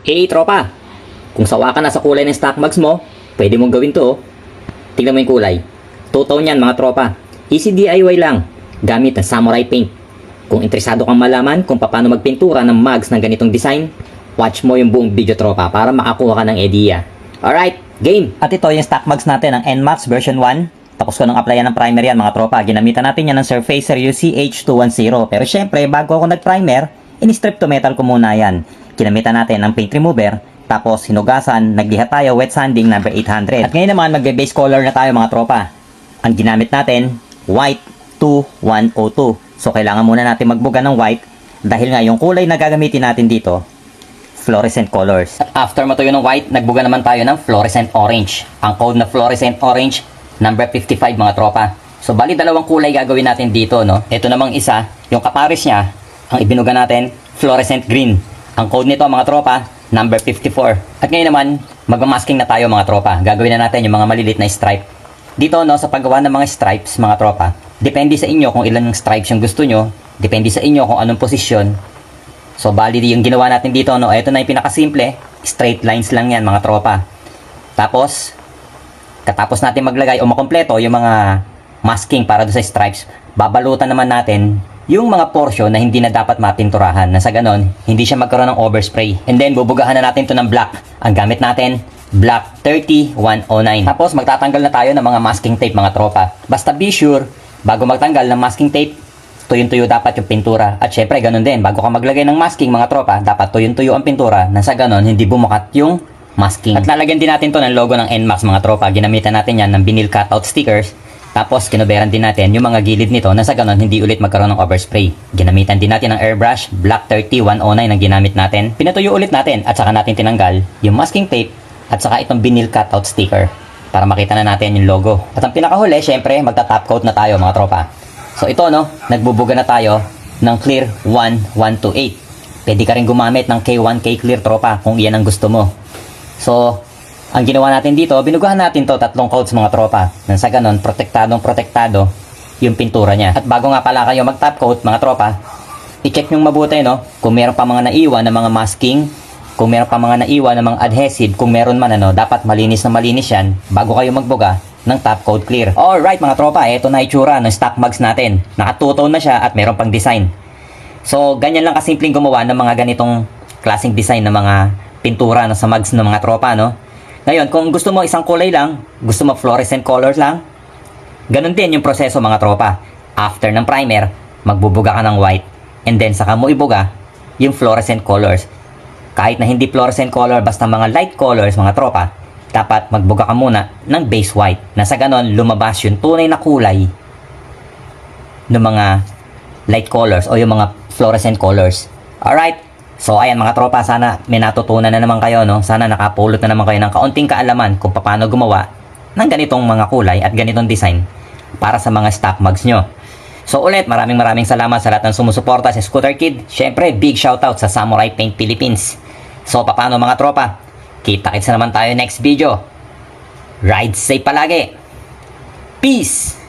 Hey, tropa! Kung sawa ka na sa kulay ng stock mags mo, pwede mong gawin to. oh. Tingnan mo yung kulay. Totoo niyan mga tropa. Easy DIY lang. Gamit ang samurai paint. Kung interesado kang malaman kung paano magpintura ng mugs ng ganitong design, watch mo yung buong video tropa para makakuha ka ng idea. Alright, game! At ito yung stock mugs natin, ang NMAX version 1. Tapos ko nang applyan ng primer yan mga tropa. Ginamitan natin yan ng Surfacer UCH210. Pero syempre, bago ako nag-primer, in-strip to metal ko muna yan. Ginamitan natin ng paint remover. Tapos hinugasan, nagliha tayo wet sanding number 800. At ngayon naman, magbe-base color na tayo mga tropa. Ang ginamit natin, white 2102. So kailangan muna natin magbuga ng white dahil nga yung kulay na gagamitin natin dito, fluorescent colors. At after matuyo ng white, nagbuga naman tayo ng fluorescent orange. Ang code na fluorescent orange, number 55 mga tropa. So bali dalawang kulay gagawin natin dito, no? Ito namang isa, yung kapares niya, ang ibinuga natin, fluorescent green. Ang code nito mga tropa, number 54. At ngayon naman, magmamasking na tayo mga tropa. Gagawin na natin yung mga malilit na stripe. Dito no, sa paggawa ng mga stripes mga tropa, depende sa inyo kung ilan ng stripes yung gusto nyo, depende sa inyo kung anong posisyon. So bali yung ginawa natin dito no, ito na yung pinakasimple, straight lines lang yan mga tropa. Tapos, katapos natin maglagay o makompleto yung mga masking para do sa stripes, babalutan naman natin yung mga portion na hindi na dapat mapinturahan na sa ganon, hindi siya magkaroon ng overspray. And then, bubugahan na natin to ng black. Ang gamit natin, black 30109. Tapos, magtatanggal na tayo ng mga masking tape mga tropa. Basta be sure, bago magtanggal ng masking tape, tuyong-tuyo dapat yung pintura. At syempre, ganun din, bago ka maglagay ng masking mga tropa, dapat tuyong-tuyo ang pintura na sa ganon, hindi bumukat yung masking. At lalagyan din natin to ng logo ng NMAX mga tropa. Ginamitan natin yan ng vinyl cutout stickers. Tapos, kinuberan din natin yung mga gilid nito na sa ganon, hindi ulit magkaroon ng overspray. Ginamitan din natin ng airbrush, Black 30109 ang ginamit natin. Pinatuyo ulit natin at saka natin tinanggal yung masking tape at saka itong vinyl cutout sticker para makita na natin yung logo. At ang pinakahuli, syempre, magta-top coat na tayo mga tropa. So ito no, nagbubuga na tayo ng Clear 1128. Pwede ka rin gumamit ng K1K Clear tropa kung iyan ang gusto mo. So, ang ginawa natin dito, binugahan natin to tatlong coats mga tropa. Nang sa ganon, protektadong protektado yung pintura niya. At bago nga pala kayo mag-top coat mga tropa, i-check nyo mabuti no, kung meron pa mga naiwan na mga masking, kung meron pa mga naiwan na mga adhesive, kung meron man ano, dapat malinis na malinis yan bago kayo magbuga ng top coat clear. Alright mga tropa, ito na itsura ng stock mugs natin. Nakatuto na siya at meron pang design. So, ganyan lang kasimpleng gumawa ng mga ganitong klaseng design ng mga pintura na sa mugs ng mga tropa, no? Ngayon, kung gusto mo isang kulay lang, gusto mo fluorescent colors lang, ganun din yung proseso mga tropa. After ng primer, magbubuga ka ng white, and then saka mo ibuga yung fluorescent colors. Kahit na hindi fluorescent color, basta mga light colors mga tropa, dapat magbuga ka muna ng base white. Na sa ganon, lumabas yung tunay na kulay ng mga light colors o yung mga fluorescent colors. Alright? So ayan mga tropa, sana may natutunan na naman kayo, no? Sana nakapulot na naman kayo ng kaunting kaalaman kung paano gumawa ng ganitong mga kulay at ganitong design para sa mga stock mugs nyo. So ulit, maraming maraming salamat sa lahat ng sumusuporta sa Scooter Kid. Syempre, big shoutout sa Samurai Paint Philippines. So paano mga tropa? Kita-kits na naman tayo next video. Ride safe palagi. Peace!